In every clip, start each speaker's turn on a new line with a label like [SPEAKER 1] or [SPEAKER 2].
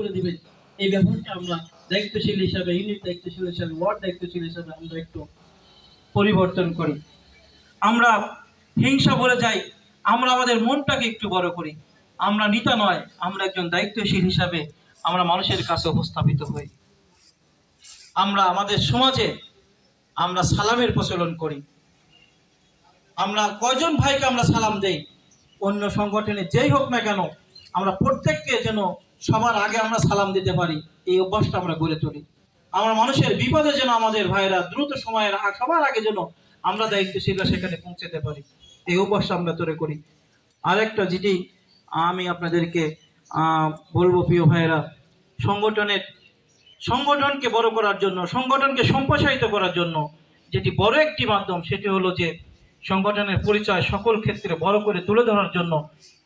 [SPEAKER 1] করে দিবেন। এই ব্যাপারটা আমরা দায়িত্বশীল হিসাবে ইউনিট দায়িত্বশীল হিসাবে ওয়ার্ড দায়িত্বশীল হিসাবে আমরা একটু পরিবর্তন করি। আমরা হিংসা বলে যাই, আমরা আমাদের মনটাকে একটু বড় করি। আমরা নিতা নয়, আমরা একজন দায়িত্বশীল হিসাবে আমরা মানুষের কাছে উপস্থাপিত হই। আমরা আমাদের সমাজে আমরা সালামের প্রচলন করি। আমরা কয়জন ভাইকে আমরা সালাম দেই? অন্য সংগঠনে যেই হোক না কেন, আমরা প্রত্যেককে যেন সবার আগে আমরা সালাম দিতে পারি, এই অভ্যাসটা আমরা গড়ে তুলি। আমার মানুষের বিপদে যেন আমাদের ভাইয়েরা দ্রুত সময়ের সবার আগে যেন আমরা দায়িত্বশীলরা সেখানে পৌঁছাতে পারি, এই অভ্যাসটা আমরা তৈরি করি। আরেকটা যেটি আমি আপনাদেরকে বলব প্রিয় ভাইয়েরা, সংগঠনের, সংগঠনকে বড় করার জন্য, সংগঠনকে সম্প্রসারিত করার জন্য যেটি বড় একটি মাধ্যম, সেটি হলো যে সংগঠনের পরিচয় সকল ক্ষেত্রে বড় করে তুলে ধরার জন্য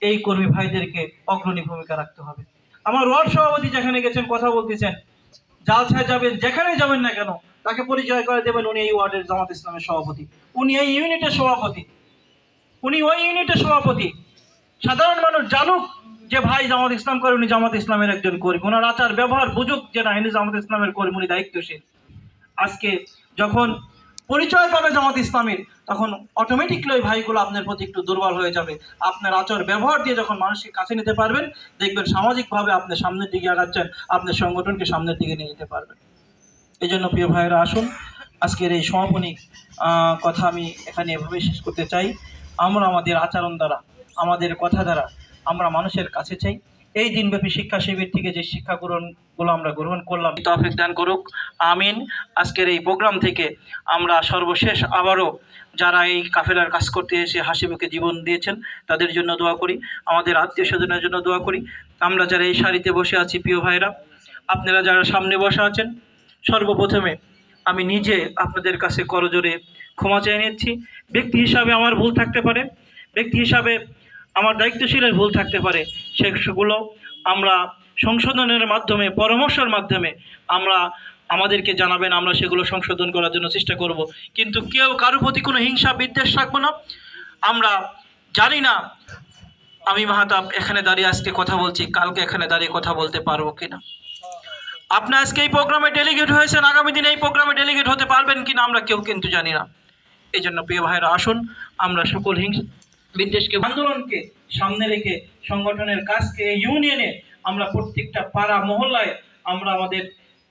[SPEAKER 1] এই কর্মী ভাইদেরকে অগ্রণী ভূমিকা রাখতে হবে। আমার ওয়ার্ড সভাপতি যেখানে গেছেন, কথা বলতেছেন জালসায় যাবেন যেখানে যাবেন না কেন, তাকে পরিচয় করে দেবেন উনি এই ওয়ার্ডের জামাত ইসলামের সভাপতি। উনি এই ইউনিটের সভাপতি। উনি ওই ইউনিটের সভাপতি। সাধারণ মানুষ জানুক যে ভাই জামাত ইসলাম করে, উনি জামাত ইসলামের একজন কর্মী। ওনার আচার ব্যবহার বুঝুক যে না, ইনি জামাত ইসলামের কর্মী, উনি দায়িত্বশীল। আজকে যখন পরিচয় পাবে জামাত ইসলামীর, তখন অটোমেটিকলি ওই ভাইগুলো আপনার প্রতি একটু দুর্বল হয়ে যাবে। আপনার আচর ব্যবহার দিয়ে যখন মানুষকে কাছে নিতে পারবেন, দেখবেন সামাজিকভাবে আপনি সামনের দিকে আগাচ্ছেন আপনার সংগঠনকে সামনের দিকে নিয়ে যেতে পারবেন। এই জন্য প্রিয় ভাইয়েরা, আসুন, আজকের এই সমাপনী কথা আমি এখানে এভাবে শেষ করতে চাই। আমরা আমাদের আচরণ দ্বারা, আমাদের কথা দ্বারা আমরা মানুষের কাছে চাই। এই দিনব্যাপী শিক্ষা শিবির থেকে যে শিক্ষা গ্রহণগুলো আমরা গ্রহণ করলাম, তফিক দান করুক, আমিন। আজকের এই প্রোগ্রাম থেকে আমরা সর্বশেষ আবারও যারা এই কাফেলার কাজ করতে এসে হাসি মুখে জীবন দিয়েছেন, তাদের জন্য দোয়া করি, আমাদের আত্মীয় স্বজনের জন্য দোয়া করি। আমরা যারা এই সারিতে বসে আছি, প্রিয় ভাইরা আপনারা যারা সামনে বসে আছেন, সর্বপ্রথমে আমি নিজে আপনাদের কাছে করজোরে ক্ষমা চেয়ে নিচ্ছি। ব্যক্তি হিসাবে আমার ভুল থাকতে পারে। ব্যক্তি হিসাবে আমার দায়িত্বশীলের ভুল থাকতে পারে, সেগুলো আমরা সংশোধনের মাধ্যমে, পরামর্শের মাধ্যমে আমরা আমাদেরকে জানাবেন, আমরা সেগুলো সংশোধন করার জন্য চেষ্টা করব। কিন্তু কেউ কারোর প্রতি কোনো হিংসা, বিদ্বেষ রাখব না। আমরা জানি না আমি মাহাতাব এখানে দাঁড়িয়ে আজকে কথা বলছি, কালকে এখানে দাঁড়িয়ে কথা বলতে পারব কিনা। আপনি আজকে এই প্রোগ্রামে ডেলিগেট হয়েছেন, আগামী দিনে এই প্রোগ্রামে ডেলিগেট হতে পারবেন কিনা আমরা কেউ কিন্তু জানি না। এই জন্য প্রিয় ভাইরা আসুন, আমরা সকল হিংস বিদ্বেষকে আন্দোলনকে সামনে রেখে সংগঠনের কাজকে ইউনিয়নে আমরা প্রত্যেকটা পাড়া, মহল্লায় আমরা আমাদের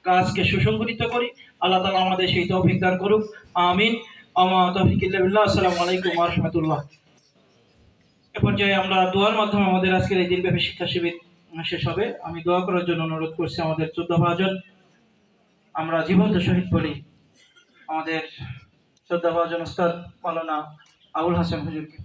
[SPEAKER 1] কাজকে সুসংগঠিত করি। আল্লাহ তালা আমাদের সেই তৌফিক দান করুক। আমিন। আমা তৌফিক আসসালামু আলাইকুম রাহমাতুল্লাহ। এ পর্যায়ে আমরা দোয়ার মাধ্যমে আমাদের আজকের এই দিনব্যাপী শিক্ষা শিবির শেষ হবে। আমি দোয়া করার জন্য অনুরোধ করছি আমাদের চোদ্দ ভাজন আমরা জীবন্ত শহীদ বলি। আমাদের চোদ্দ ভাজন উস্তাদ মালানা আবুল হাসান হুজুরকে।